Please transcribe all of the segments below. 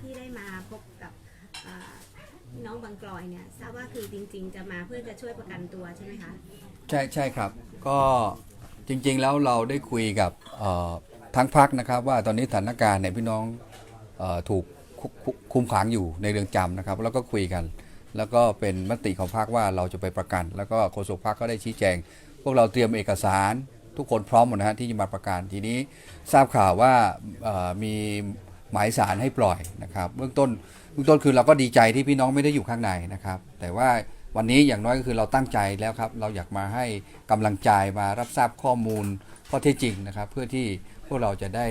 ที่ได้มาพบกับพี่น้องบางกลอยเนี่ยทราบว่าคือจริง ๆ จะมาเพื่อจะช่วยประกันตัวใช่ไหมคะใช่ใช่ครับ ก็จริง ๆ แล้วเราได้คุยกับทั้งพักนะครับ ว่าตอนนี้สถานการณ์เนี่ยพี่น้องอถูกคุมขังอยู่ในเรือนจำนะครับ แล้วก็คุยกัน แล้วก็เป็นมติของพักว่าเราจะไปประกัน แล้วก็โฆษกพักก็ได้ชี้แจง พวกเราเตรียมเอกสารทุกคนพร้อมหมดนะฮะที่จะมาประกันทีนี้ทราบข่าวว่ามี หมายสารให้ปล่อยนะครับ เบื้องต้นเบื้องต้นคือเราก็ดีใจที่พี่น้องไม่ได้อยู่ข้างในนะครับ แต่ว่าวันนี้อย่างน้อยก็คือเราตั้งใจแล้วครับ เราอยากมาให้กำลังใจมารับทราบข้อมูลข้อเท็จจริงนะครับ เพื่อที่พวกเราจะได้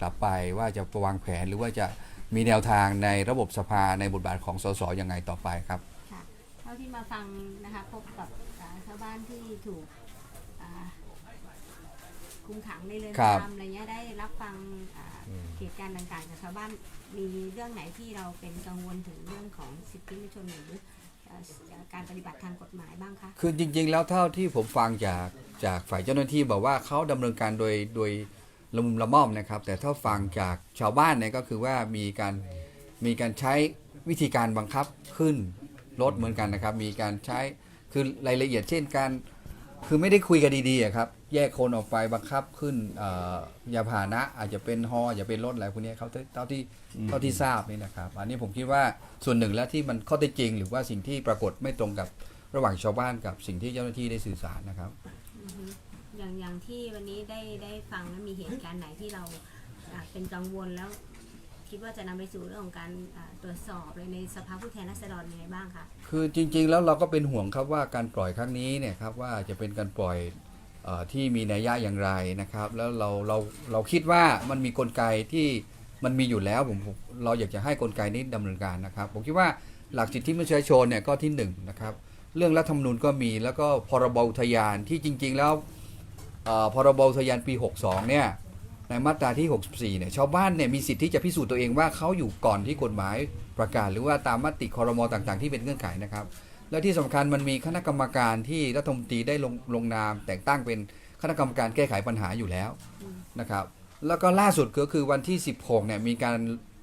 กลับไปว่าจะวางแผนหรือว่าจะมีแนวทางในระบบสภาในบทบาทของสสยังไงต่อไปครับ ค่ะ เท่าที่มาฟังนะคะพบกับชาวบ้านที่ถูก คุมขังในเรือนครับ จำอะไรเงี้ยได้รับฟังอ่าเหตุการณ์ต่างๆจากชาวบ้านมีเรื่องไหนที่เราเป็นกังวลถึงเรื่องของสิทธิมนุษยชนหรือเอ่อการปฏิบัติทางกฎหมายบ้างคะ คือจริง ๆ แล้วเท่าที่ผมฟังจากจากฝ่ายเจ้าหน้าที่บอกว่าเขาดำเนินการโดยโดยละมุมละม่อมนะครับ แต่ถ้าฟังจากชาวบ้านเนี่ยก็คือว่ามีการมีการใช้วิธีการบังคับขึ้นรถเหมือนกันนะครับ มีการใช้คือรายละเอียดเช่นการคือไม่ได้คุยกันดีๆอะครับ แยกคนออกไปบังคับขึ้นเอ่อยาพาหนะ อาจจะเป็นฮออาจจะเป็นรถอะไรพวกเนี้ยเขาเท่าที่เท่าที่ทราบนี่นะครับ อันนี้ผมคิดว่าส่วนหนึ่งแล้วที่มันข้อเท็จจริง หรือว่าสิ่งที่ปรากฏไม่ตรงกับระหว่างชาวบ้านกับสิ่งที่เจ้าหน้าที่ได้สื่อสารนะครับอือฮึอย่างอย่างที่วันนี้ได้ได้ฟังแล้วมีเหตุการณ์ไหนที่เราอ่าเป็นกังวลแล้ว คิดว่าจะนำไปสู่เรื่องของการอ่าตรวจสอบเลยในสภาผู้แทนราษฎรยังไงบ้างคะคือจริง ๆ แล้วเราก็เป็นห่วงครับว่าการปล่อยครั้งนี้เนี่ยครับว่าจะเป็นการปล่อยเออ ที่มีนัยยะอย่างไรนะครับ แล้วเราเราเราคิดว่ามันมีกลไกที่มันมีอยู่แล้วผมผมเราอยากจะให้กลไกนี้ดำเนินการนะครับ ผมคิดว่าหลักสิทธิมนุษยชนเนี่ยก็ที่หนึ่งนะครับ เรื่องรัฐธรรมนูญก็มีแล้วก็พรบอุทยานที่จริง ๆ แล้วพรบอุทยานปี 62 เนี่ยในมาตราที่ 64 เนี่ยชาวบ้านเนี่ยมีสิทธิ์ที่จะพิสูจน์ตัวเองว่าเขาอยู่ก่อนที่กฎหมายประกาศ หรือว่าตามมติคอรมอต่าง ๆ ที่เป็นเงื่อนไขนะครับ และที่สำคัญมันมีคณะกรรมการที่รัฐมนตรีได้ลงลงนาม แต่งตั้งเป็นคณะกรรมการแก้ไขปัญหาอยู่แล้วนะครับแล้วก็ล่าสุดก็คือวันที่ 16เนี่ยมีการ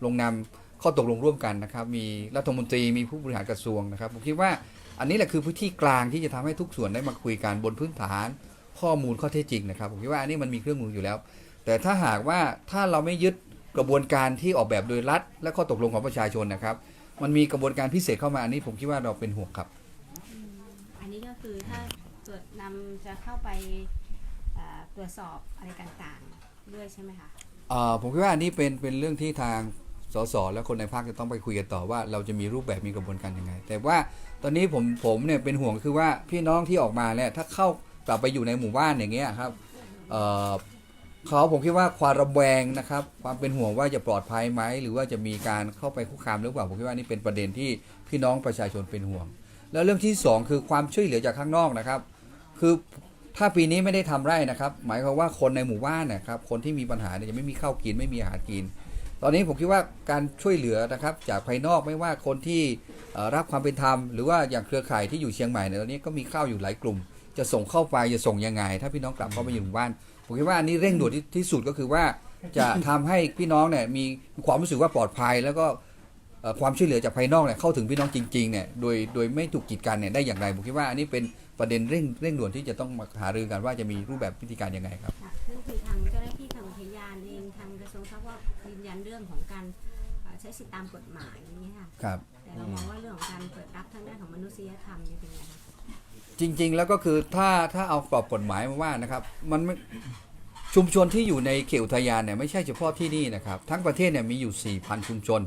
ลงนามข้อตกลงร่วมกันนะครับ มีรัฐมนตรีมีผู้บริหารกระทรวงนะครับผมคิดว่าอันนี้แหละคือพื้นที่กลางที่จะทำให้ทุกส่วนได้มาคุยกันบนพื้นฐาน ข้อมูลข้อเท็จจริงนะครับผมคิดว่าอันนี้มันมีเครื่องมืออยู่แล้ว แต่ถ้าหากว่าถ้าเราไม่ยึดกระบวนการที่ออกแบบโดยรัฐ และข้อตกลงของประชาชนนะครับ มันมีกระบวนการพิเศษเข้ามาอันนี้ผมคิดว่าเราเป็นห่วงครับอันนี้ก็ คือถ้าตรวจนำจะเข้าไปอ่าตรวจสอบอะไรต่างๆ ด้วยใช่ไหมคะ เอ่อผมคิดว่าอันนี้เป็นเป็นเรื่องที่ทางสสและคนในภาคจะต้องไปคุยกันต่อว่าเราจะมีรูปแบบมีกระบวนการยังไง แต่ว่าตอนนี้ผมผมเนี่ยเป็นห่วงคือว่าพี่น้องที่ออกมาเนี่ยถ้าเข้ากลับไปอยู่ในหมู่บ้านอย่างเงี้ยครับเอ่อเขาผมคิดว่าความระแวงนะครับ ความเป็นห่วงว่าจะปลอดภัยไหมหรือว่าจะมีการเข้าไปคุกคามหรือเปล่าผมคิดว่านี่เป็นประเด็นที่พี่น้องประชาชนเป็นห่วง แล้วเรื่องที่สองคือความช่วยเหลือจากข้างนอกนะครับ คือถ้าปีนี้ไม่ได้ทำไร่นะครับ หมายความว่าคนในหมู่บ้านนะครับ คนที่มีปัญหาเนี่ยจะไม่มีข้าวกินไม่มีอาหารกิน ตอนนี้ผมคิดว่าการช่วยเหลือนะครับ จากภายนอกไม่ว่าคนที่รับความเป็นธรรมหรือว่าอย่างเครือข่ายที่อยู่เชียงใหม่เนี่ยตอนนี้ก็มีข้าวอยู่หลายกลุ่ม จะส่งเข้าไปจะส่งยังไง ถ้าพี่น้องกลับเข้าไปอยู่หมู่บ้านผมคิดว่าอันนี้เร่งด่วนที่สุดก็คือว่าจะทำให้พี่น้องเนี่ยมีความรู้สึกว่าปลอดภัยแล้วก็ ความช่วยเหลือจากภายนอกเนี่ยเข้าถึงพี่น้องจริงๆเนี่ยโดยโดยไม่ถูกกีดกันเนี่ยได้อย่างไรผมคิดว่าอันนี้เป็นประเด็นเร่งเร่งด่วนที่จะต้องมาหารือกันว่าจะมีรูปแบบวิธีการยังไงครับค่ะซึ่งคือทางเจ้าหน้าที่ทางอุทยานเองทางกระทรวงทรัพย์ว่ายืนยันเรื่องของการอ่าใช้สิทธิตามกฎหมายอย่างนี้ยค่ะครับแต่เรามองว่าเรื่องของการเปิดรับทางด้านของมนุษยธรรมเนี่ยเป็นไงคะจริง ๆ แล้วก็คือถ้าถ้าเอากรอบกฎหมายมาว่านะครับมันไม่ชุมชนที่อยู่ในเขตอุทยานเนี่ยไม่ใช่เฉพาะที่นี่นะครับทั้งประเทศเนี่ยมีอยู่4,000 ชุมชน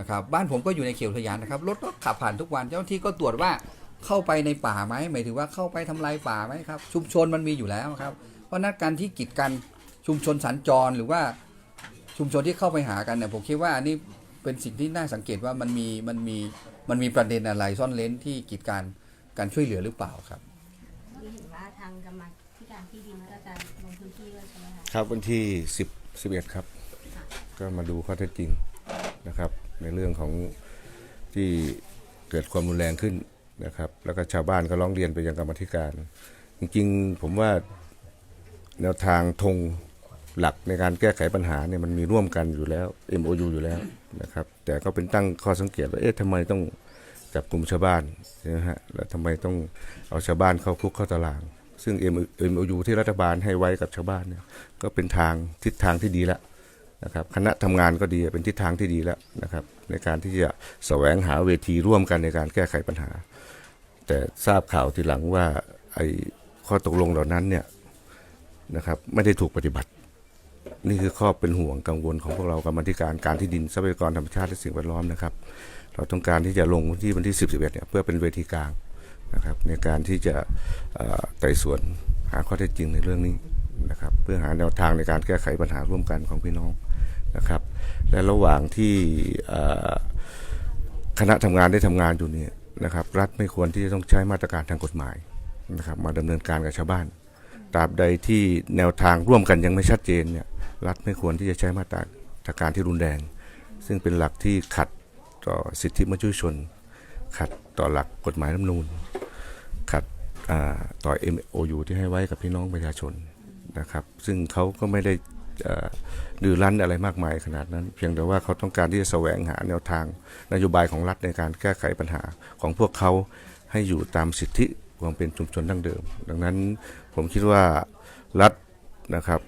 นะครับบ้านผมก็อยู่ในเขตอุทยานนะครับรถก็ขับผ่านทุกวันเจ้าหน้าที่ก็ตรวจว่าเข้าไปในป่าไหมหมายถึงว่าเข้าไปทำลายป่าไหมครับชุมชนมันมีอยู่แล้วครับ เพราะฉะนั้นการที่กีดกันชุมชนสัญจรหรือว่าชุมชนที่เข้าไปหากันเนี่ยผมคิดว่าอันนี้เป็นสิ่งที่น่าสังเกตว่ามันมีมันมีมันมีประเด็นอะไรซ่อนเร้นที่กีดกันการช่วยเหลือหรือเปล่าครับนี่เห็นว่าทางกรรมาธิการที่ดินก็จะลงพื้นที่ด้วยใช่ไหมคะครับวันที่10 11ครับ ก็มาดูข้อเท็จจริงนะครับในเรื่องของที่เกิดความรุนแรงขึ้นนะครับ แล้วก็ชาวบ้านก็ร้องเรียนไปยังกรรมธิการ จริงๆผมว่าแนวทางธงหลักในการแก้ไขปัญหาเนี่ยมันมีร่วมกันอยู่แล้ว MOU อยู่แล้วนะครับ แต่ก็เป็นตั้งข้อสังเกตว่าเอ๊ะทำไมต้องจับกลุ่มชาวบ้านใช่ไหมฮะแล้วทำไมต้องเอาชาวบ้านเข้าคุกเข้าตาราง ซึ่ง MOU ที่รัฐบาลให้ไว้กับชาวบ้านเนี่ยก็เป็นทางทิศทางที่ดีแล้ว นะครับคณะทำงานก็ดีเป็นทิศทางที่ดีแล้วนะครับในการที่จะแสวงหาเวทีร่วมกันในการแก้ไขปัญหา แต่ทราบข่าวทีหลังว่าไอ้ข้อตกลงเหล่านั้นเนี่ยนะครับไม่ได้ถูกปฏิบัติ นี่คือข้อเป็นห่วงกังวลของพวกเรากรรมธิการการที่ดินทรัพยากรธรรมชาติและสิ่งแวดล้อมนะครับ เราต้องการที่จะลงพื้นที่วันที่ 10 11เนี่ยเพื่อเป็นเวทีกลางนะครับในการที่จะไต่สวนหาข้อเท็จจริงในเรื่องนี้ นะครับ เพื่อหาแนวทางในการแก้ไขปัญหาร่วมกันของพี่น้องนะครับ และระหว่างที่คณะทำงานได้ทำงานอยู่เนี่ยนะครับ รัฐไม่ควรที่จะต้องใช้มาตรการทางกฎหมายนะครับ มาดำเนินการกับชาวบ้านตราบใดที่แนวทางร่วมกันยังไม่ชัดเจนเนี่ยรัฐไม่ควรที่จะใช้มาตรการที่รุนแรง ซึ่งเป็นหลักที่ขัดต่อสิทธิมนุษยชน ขัดต่อหลักกฎหมายรัฐมนูญขัดอ่าต่อ MOU ที่ให้ไว้กับพี่น้องประชาชน นะครับ ซึ่งเขาก็ไม่ได้ดื้อรั้นอะไรมากมายขนาดนั้น เพียงแต่ว่าเขาต้องการที่จะแสวงหาแนวทางนโยบายของรัฐในการแก้ไขปัญหาของพวกเขาให้อยู่ตามสิทธิความเป็นชุมชนดั้งเดิม ดังนั้นผมคิดว่ารัฐนะครับ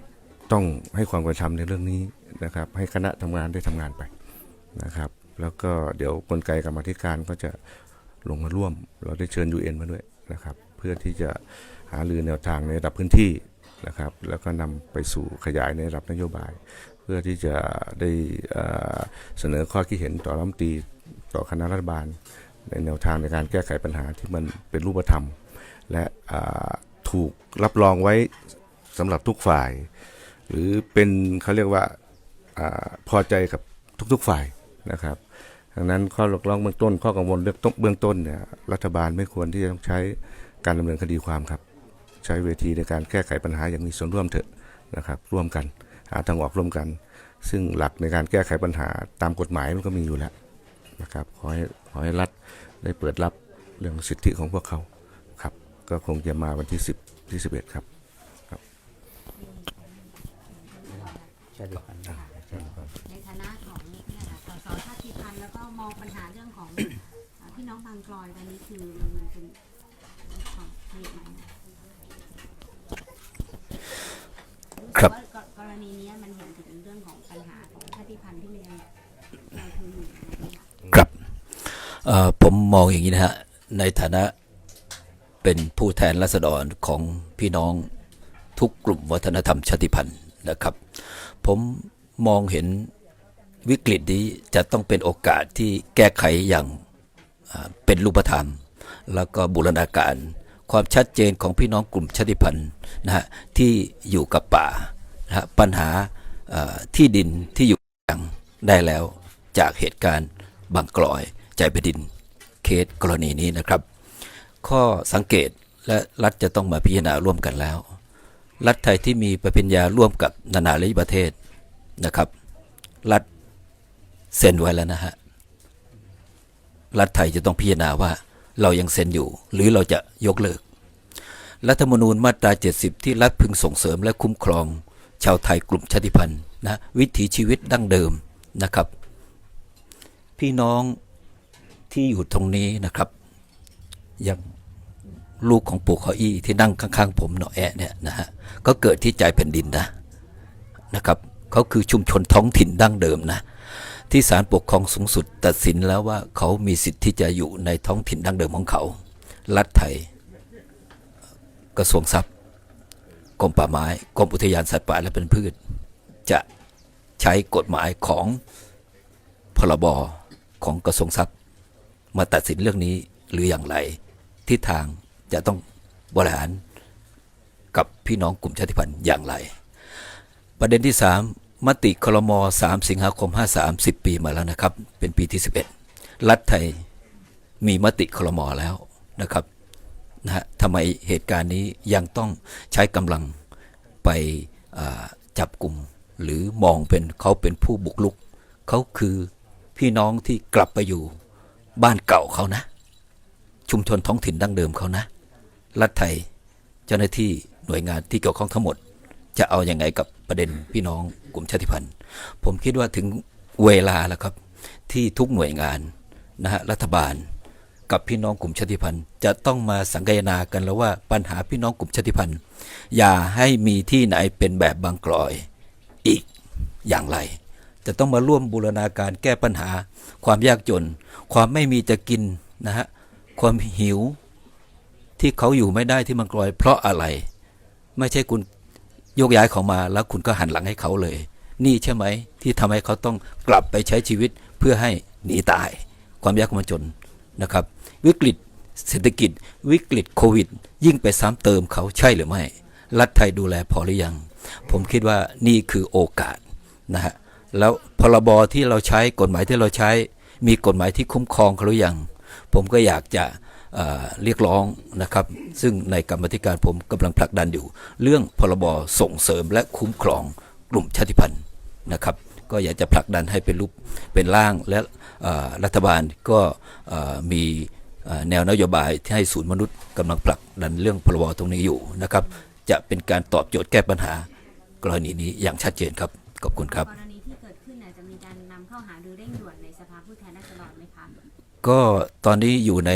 ต้องให้ความกระทำในเรื่องนี้นะครับ ให้คณะทำงานได้ทำงานไปนะครับ แล้วก็เดี๋ยวกลไกกรรมธิการก็จะลงมาร่วม เราได้เชิญ UN มาด้วยนะครับ เพื่อที่จะหารือแนวทางในระดับพื้นที่ นะครับ แล้วก็นำไปสู่ขยายในระดับนโยบาย เพื่อที่จะได้เสนอข้อคิดเห็นต่อรัฐมนตรีต่อคณะรัฐบาล ในแนวทางในการแก้ไขปัญหาที่มันเป็นรูปธรรม และถูกรับรองไว้สำหรับทุกฝ่าย หรือเป็นเขาเรียกว่าอพอใจกับทุกๆฝ่ายนะครับดังนั้นข้อเรียกร้องเบื้องต้นข้อกังวลเรื่องต้นเบื้องต้นเนี่ยรัฐบาลไม่ควรที่จะต้องใช้การดำเนินคดีความครับ ใช้เวทีในการแก้ไขปัญหาอย่างมีส่วนร่วมเถอะนะครับ ร่วมกันหาทางออกร่วมกัน ซึ่งหลักในการแก้ไขปัญหาตามกฎหมายมันก็มีอยู่แล้วนะครับขอให้ขอให้รัฐได้เปิดรับเรื่องสิทธิของพวกเขาครับ ก็คงจะมาวันที่ 10 ที่ 11 ครับในฐานะของเนี่ยค่ะสสชาติพันธุ์แล้วก็มองปัญหาเรื่องของพี่น้องบางกลอยตอนนี้คือมันเป็นความเหตุไหนนะ ครับสึกว่ากรณีเนี้ยมันเห็นถึงเรื่องของปัญหาของชาติพันธุ์ที่มันยังยังคงอยู่นะคะครับเอ่อผมมองอย่างนี้นะฮะ ในฐานะเป็นผู้แทนรัษฎรของพี่น้องทุกกลุ่มวัฒนธรรมชาติพันธุ์นะครับ ผมมองเห็นวิกฤตนี้จะต้องเป็นโอกาสที่แก้ไขอย่างอ่าเป็นรูปธรรม แล้วก็บูรณาการ ความชัดเจนของพี่น้องกลุ่มชาติพันธุ์นะฮะที่อยู่กับป่านะฮะปัญหาที่ดินที่อยู่อย่างได้แล้วจากเหตุการณ์บางกลอยใจแผ่นดินเคสกรณีนี้นะครับ ข้อสังเกตและรัฐจะต้องมาพิจารณาร่วมกันแล้ว รัฐไทยที่มีประเพญญาร่วมกับนานาลิประเทศนะครับ รัฐเซ็นไว้แล้วนะฮะรัฐไทยจะต้องพิจารณาว่า เรายังเซ็นอยู่ หรือเราจะยกเลิก รัฐธรรมนูญมาตรา 70 ที่รัฐพึงส่งเสริมและคุ้มครอง ชาวไทยกลุ่มชาติพันธุ์นะวิถีชีวิตดั้งเดิมนะครับ พี่น้องที่อยู่ตรงนี้นะครับอย่างลูกของปู่ขาอี้ที่นั่งข้างๆ ผมเนาะแอะเนี่ยนะฮะก็เกิดที่ใจแผ่นดินนะนะครับเขาคือชุมชนท้องถิ่นดั้งเดิมนะ ที่ศาลปกครองสูงสุด ตัดสินแล้วว่าเขามีสิทธิ์ที่จะอยู่ในท้องถิ่นดั้งเดิมของเขา รัฐไทย กระทรวงทรัพย์กรมป่าไม้กรมอุทยานสัตว์ป่าและเป็นพืช จะใช้กฎหมายของพรบของกระทรวงทรัพย์ มาตัดสินเรื่องนี้หรืออย่างไรทิศทางจะต้องบริหารกับพี่น้องกลุ่มชาติพันธุ์อย่างไร ประเด็นที่3ม มติคลม3 สิงหาคม 53 10 ปีมาแล้วนะครับ เป็นปีที่ 11 รัฐไทยมีมติคลมแล้วนะครับนะฮะทำไมเหตุการณ์นี้ยังต้องใช้กำลังไปจับกลุ่ม หรือมองเป็นเขาเป็นผู้บุกลุก เขาคือพี่น้องที่กลับไปอยู่บ้านเก่าเขานะ ชุมชนท้องถิ่นดั้งเดิมเขานะ รัฐไทยเจ้าหน้าที่หน่วยงานที่เกี่ยวข้องทั้งหมด จะเอาอยัางไงกับ ประเด็นพี่น้องกลุ่มชาติพันธุ์ ผมคิดว่าถึงเวลาแล้วครับที่ทุกหน่วยงานนะฮะรัฐบาล กับพี่น้องกลุ่มชาติพันธุ์ จะต้องมาสังเกายนากันแล้วว่าปัญหาพี่น้องกลุ่มชาติพันธุ์ อย่าให้มีที่ไหนเป็นแบบบางกลอยอีกอย่างไร จะต้องมาร่วมบูรณาการแก้ปัญหา ความยากจน ความไม่มีจะกินนะฮะความหิวที่เขาอยู่ไม่ได้ที่มังกรอยเพราะอะไร ไม่ใช่คุณ ยกย้ายเขามาแล้วคุณก็หันหลังให้เขาเลย นี่ใช่ไหมที่ทำให้เขาต้องกลับไปใช้ชีวิตเพื่อให้หนีตาย ความยากความจนนะครับ วิกฤตเศรษฐกิจ วิกฤตโควิด ยิ่งไปซ้ำเติมเขาใช่หรือไม่ รัฐไทยดูแลพอหรือยัง ผมคิดว่านี่คือโอกาสนะฮะแล้วพรบที่เราใช้กฎหมายที่เราใช้ มีกฎหมายที่คุ้มครองเขาหรือยัง ผมก็อยากจะ เรียกร้องนะครับ ซึ่งในกรรมธิการผมกำลังผลักดันอยู่ เรื่องพรบส่งเสริมและคุ้มครองกลุ่มชาติพันธุ์นะครับ ก็อยากจะผลักดันให้เป็นรูปเป็นร่างและรัฐบาลก็มีแนวนโยบายที่ให้ศูนย์มนุษย์กำลังผลักดันเรื่องพรบตรงนี้อยู่นะครับ จะเป็นการตอบโจทย์แก้ปัญหากรณีนี้อย่างชัดเจนครับขอบคุณครับ ก็ตอนนี้อยู่ใน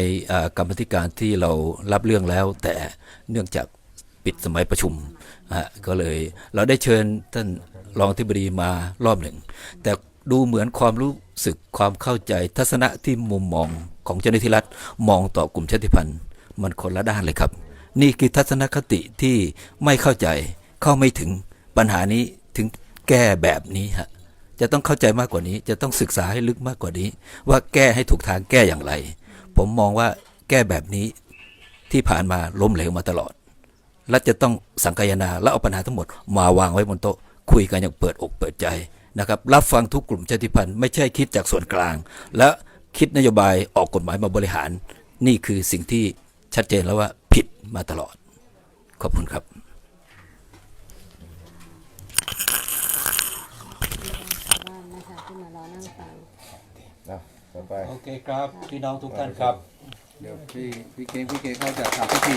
กรรมธิการที่เรารับเรื่องแล้ว แต่เนื่องจากปิดสมัยประชุมก็เลย เราได้เชิญท่านรองที่บดีมารอบหนึ่ง แต่ดูเหมือนความรู้สึกความเข้าใจทัศนะที่มุมมองของเจ้าหน้าที่รัฐมองต่อกลุ่มชาติพันธุ์ มันคนละด้านเลยครับ นี่คือทัศนคติที่ไม่เข้าใจเข้าไม่ถึงปัญหานี้ถึงแก้แบบนี้ฮะ จะต้องเข้าใจมากกว่านี้ จะต้องศึกษาให้ลึกมากกว่านี้ ว่าแก้ให้ถูกทางแก้อย่างไร ผมมองว่าแก้แบบนี้ที่ผ่านมาล้มเหลวมาตลอด และจะต้องสังคายนาแล้วเอาปัญหาทั้งหมดมาวางไว้บนโต๊ะคุยกันอย่างเปิดอกเปิดใจนะครับรับฟังทุกกลุ่มชาติพันธุ์ไม่ใช่คิดจากส่วนกลาง และคิดนโยบายออกกฎหมายมาบริหาร นี่คือสิ่งที่ชัดเจนแล้วว่าผิดมาตลอด ขอบคุณครับ ชาวบ้านนะคะที่มารอนั่งฟัง นะ ต่อไป โอเคครับ พี่น้องทุกท่านครับ เดี๋ยวพี่พี่เก่งพี่เก่งเขาจะทำพิธี